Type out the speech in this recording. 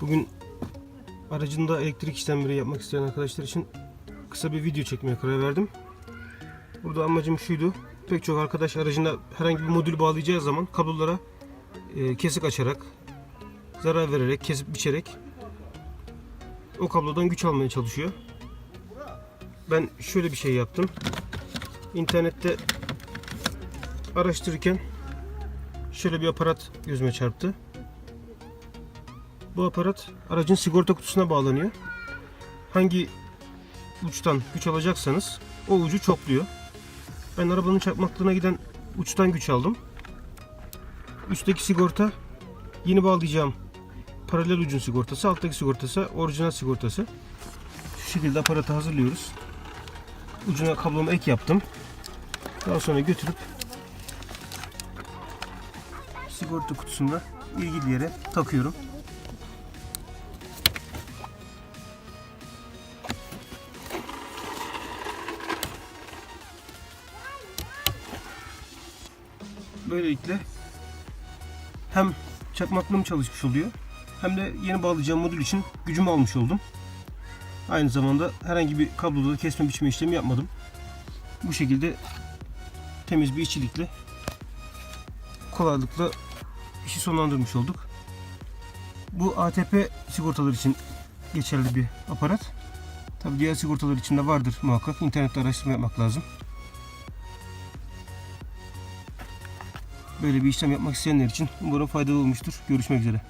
Bugün aracında elektrik işlemleri yapmak isteyen arkadaşlar için kısa bir video çekmeye karar verdim. Burada amacım şuydu. Pek çok arkadaş aracına herhangi bir modül bağlayacağı zaman kablolara e, kesik açarak, zarar vererek, kesip biçerek o kablodan güç almaya çalışıyor. Ben şöyle bir şey yaptım. İnternette araştırırken şöyle bir aparat gözüme çarptı. Bu aparat aracın sigorta kutusuna bağlanıyor. Hangi uçtan güç alacaksanız o ucu çokluyor. Ben arabanın çarpmaklığına giden uçtan güç aldım. Üstteki sigorta yeni bağlayacağım paralel ucun sigortası, alttaki sigortası orijinal sigortası. Şu şekilde aparatı hazırlıyoruz. Ucuna kablomu ek yaptım. Daha sonra götürüp sigorta kutusunda ilgili yere takıyorum. Böylelikle hem çakmaklığım çalışmış oluyor hem de yeni bağlayacağım modül için gücümü almış oldum. Aynı zamanda herhangi bir kabloda da kesme biçme işlemi yapmadım. Bu şekilde temiz bir işçilikle kolaylıkla işi sonlandırmış olduk. Bu ATP sigortalar için geçerli bir aparat. Tabi diğer sigortalar için de vardır muhakkak. İnternette araştırma yapmak lazım. Böyle bir işlem yapmak isteyenler için umarım faydalı olmuştur. Görüşmek üzere.